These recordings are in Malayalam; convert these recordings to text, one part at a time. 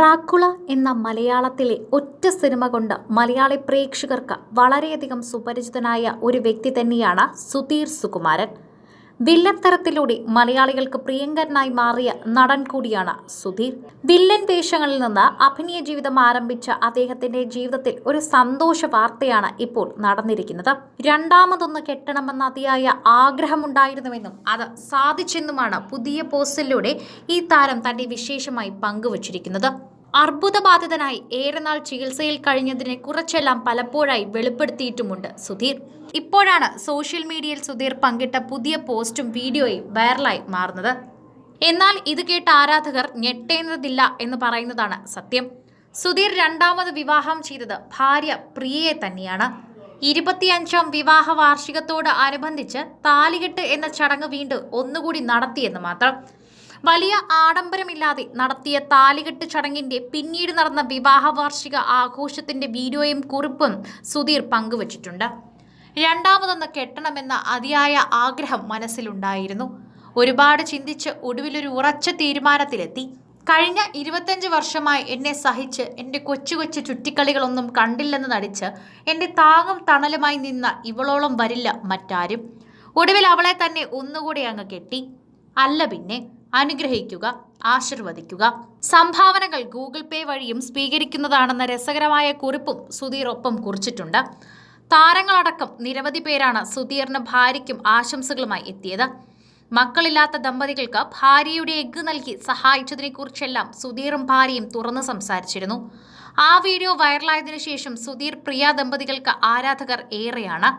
ഡ്രാക്കുള എന്ന മലയാളത്തിലെ ഒറ്റ സിനിമ കൊണ്ട് മലയാളി പ്രേക്ഷകർക്ക് വളരെയധികം സുപരിചിതനായ ഒരു വ്യക്തി തന്നെയാണ് സുധീർ സുകുമാരൻ. വില്ലൻ തരത്തിലൂടെ മലയാളികൾക്ക് പ്രിയങ്കരനായി മാറിയ നടൻ കൂടിയാണ് സുധീർ. വില്ലൻ വേഷങ്ങളിൽ നിന്ന് അഭിനയ ജീവിതം ആരംഭിച്ച അദ്ദേഹത്തിന്റെ ജീവിതത്തിൽ ഒരു സന്തോഷ വാർത്തയാണ് ഇപ്പോൾ നടന്നിരിക്കുന്നത്. രണ്ടാമതൊന്ന് കെട്ടണമെന്ന അതിയായ ആഗ്രഹമുണ്ടായിരുന്നുവെന്നും അത് സാധിച്ചെന്നുമാണ് പുതിയ പോസ്റ്റിലൂടെ ഈ താരം തന്റെ വിശേഷമായി പങ്കുവച്ചിരിക്കുന്നത്. അർബുദബാധിതനായി ഏറെ നാൾ ചികിത്സയിൽ കഴിഞ്ഞതിനെ കുറച്ചെല്ലാം പലപ്പോഴായി വെളിപ്പെടുത്തിയിട്ടുമുണ്ട് സുധീർ. ഇപ്പോഴാണ് സോഷ്യൽ മീഡിയയിൽ സുധീർ പങ്കിട്ട പുതിയ പോസ്റ്റും വീഡിയോയും വൈറലായി മാറുന്നത്. എന്നാൽ ഇത് കേട്ട ആരാധകർ ഞെട്ടേണ്ടതില്ല എന്ന് പറയുന്നതാണ് സത്യം. സുധീർ രണ്ടാമത് വിവാഹം ചെയ്തത് ഭാര്യ പ്രിയയെ തന്നെയാണ്. ഇരുപത്തിയഞ്ചാം വിവാഹ വാർഷികത്തോട് അനുബന്ധിച്ച് താലികെട്ട് എന്ന ചടങ്ങ് വീണ്ടും ഒന്നുകൂടി നടത്തിയെന്ന് മാത്രം. വലിയ ആഡംബരമില്ലാതെ നടത്തിയ താലികെട്ട് ചടങ്ങിന്റെ പിന്നീട് നടന്ന വിവാഹ വാർഷിക ആഘോഷത്തിന്റെ വീഡിയോയും കുറിപ്പും സുധീർ പങ്കുവച്ചിട്ടുണ്ട്. രണ്ടാമതൊന്ന് കെട്ടണമെന്ന അതിയായ ആഗ്രഹം മനസ്സിലുണ്ടായിരുന്നു. ഒരുപാട് ചിന്തിച്ച് ഒടുവിലൊരു ഉറച്ച തീരുമാനത്തിലെത്തി. കഴിഞ്ഞ ഇരുപത്തഞ്ച് വർഷമായി എന്നെ സഹിച്ച് എന്റെ കൊച്ചു കൊച്ചു ചുറ്റിക്കളികളൊന്നും കണ്ടില്ലെന്ന് നടിച്ച് എന്റെ താങ്ങും തണലുമായി നിന്ന ഇവളോളം വരില്ല മറ്റാരും. ഒടുവിൽ അവളെ തന്നെ ഒന്നുകൂടി അങ്ങ് കെട്ടി. അല്ല പിന്നെ അനുഗ്രഹിക്കുക ആശീർവദിക്കുക. സംഭാവനകൾ ഗൂഗിൾ പേ വഴിയും സ്വീകരിക്കുന്നതാണെന്ന രസകരമായ കുറിപ്പും സുധീർ ഒപ്പം കുറിച്ചിട്ടുണ്ട്. താരങ്ങളടക്കം നിരവധി പേരാണ് സുധീറിന് ഭാര്യയ്ക്കും ആശംസകളുമായി എത്തിയത്. മക്കളില്ലാത്ത ദമ്പതികൾക്ക് ഭാര്യയുടെ എഗ്ഗ് നൽകി സഹായിച്ചതിനെക്കുറിച്ചെല്ലാം സുധീറും ഭാര്യയും തുറന്നു സംസാരിച്ചിരുന്നു. ആ വീഡിയോ വൈറലായതിനു ശേഷം സുധീർ പ്രിയ ദമ്പതികൾക്ക് ആരാധകർ ഏറെയാണ്.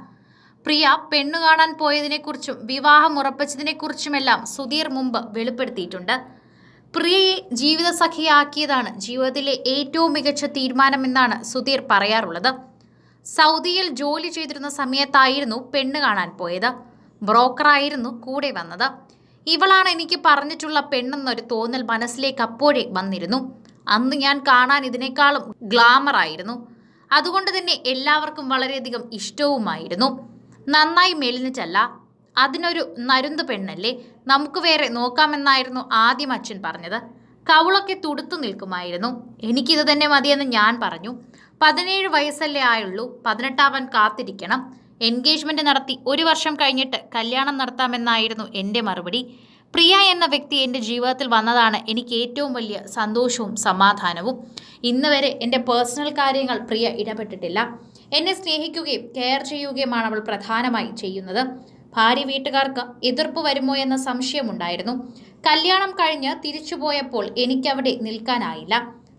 പ്രിയ പെണ്ണു കാണാൻ പോയതിനെക്കുറിച്ചും വിവാഹം ഉറപ്പിച്ചതിനെക്കുറിച്ചുമെല്ലാം സുധീർ മുമ്പ് വെളിപ്പെടുത്തിയിട്ടുണ്ട്. പ്രിയയെ ജീവിതസഖിയാക്കിയതാണ് ജീവിതത്തിലെ ഏറ്റവും മികച്ച തീരുമാനമെന്നാണ് സുധീർ പറയാറുള്ളത്. സൗദിയിൽ ജോലി ചെയ്തിരുന്ന സമയത്തായിരുന്നു പെണ്ണ് കാണാൻ പോയത്. ബ്രോക്കറായിരുന്നു കൂടെ വന്നത്. ഇവളാണ് എനിക്ക് പറഞ്ഞിട്ടുള്ള പെണ്ണെന്നൊരു തോന്നൽ മനസ്സിലേക്ക് അപ്പോഴേ വന്നിരുന്നു. അന്ന് ഞാൻ കാണാൻ ഇതിനേക്കാളും ഗ്ലാമർ ആയിരുന്നു അതുകൊണ്ട് തന്നെ എല്ലാവർക്കും വളരെയധികം ഇഷ്ടവുമായിരുന്നു. നന്നായി മെലിഞ്ഞിട്ടല്ല അതിനൊരു നരുന്ത് പെണ്ണല്ലേ? നമുക്ക് വേറെ നോക്കാമെന്നായിരുന്നു ആദ്യം അച്ഛൻ പറഞ്ഞത്. കവളൊക്കെ തുടുത്തു നിൽക്കുമായിരുന്നു. എനിക്കിത് തന്നെ മതിയെന്ന് ഞാൻ പറഞ്ഞു. പതിനേഴ് വയസ്സല്ലേ ആയുള്ളൂ. പതിനെട്ടാവാൻ കാത്തിരിക്കണം. എൻഗേജ്മെന്റ് നടത്തി ഒരു വർഷം കഴിഞ്ഞിട്ട് കല്യാണം നടത്താമെന്നായിരുന്നു എന്റെ മറുപടി. പ്രിയ എന്ന വ്യക്തി എന്റെ ജീവിതത്തിൽ വന്നതാണ് എനിക്ക് ഏറ്റവും വലിയ സന്തോഷവും സമാധാനവും. ഇന്ന് വരെ എന്റെ പേഴ്സണൽ കാര്യങ്ങൾ പ്രിയ ഇടപെട്ടിട്ടില്ല. എന്നെ സ്നേഹിക്കുകയും കെയർ ചെയ്യുകയുമാണ് അവൾ പ്രധാനമായി ചെയ്യുന്നത്. ഭാര്യ വീട്ടുകാർക്ക് എതിർപ്പ് വരുമോ എന്ന സംശയമുണ്ടായിരുന്നു കല്യാണം കഴിഞ്ഞ് തിരിച്ചു തിരിച്ചുപോയപ്പോൾ എനിക്കവിടെ നിൽക്കാനായില്ല.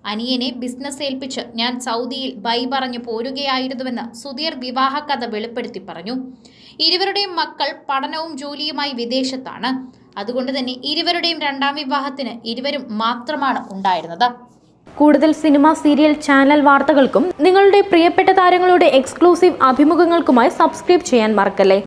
അനിയനെ ബിസിനസ് ഏൽപ്പിച്ച് ഞാൻ സൗദിയിൽ ബൈ പറഞ്ഞു പോരുകയായിരുന്നുവെന്ന് സുധീർ വിവാഹ കഥ വെളിപ്പെടുത്തി പറഞ്ഞു. ഇരുവരുടെയും മക്കൾ പഠനവും ജോലിയുമായി വിദേശത്താണ്. അതുകൊണ്ട് തന്നെ ഇരുവരുടെയും രണ്ടാം വിവാഹത്തിന് ഇരുവരും മാത്രമാണ് ഉണ്ടായിരുന്നത്. കൂടുതൽ സിനിമ സീരിയൽ ചാനൽ വാർത്തകൾക്കും നിങ്ങളുടെ പ്രിയപ്പെട്ട താരങ്ങളുടെ എക്സ്ക്ലൂസീവ് അഭിമുഖങ്ങൾക്കുമായി സബ്സ്ക്രൈബ് ചെയ്യാൻ മറക്കല്ലേ?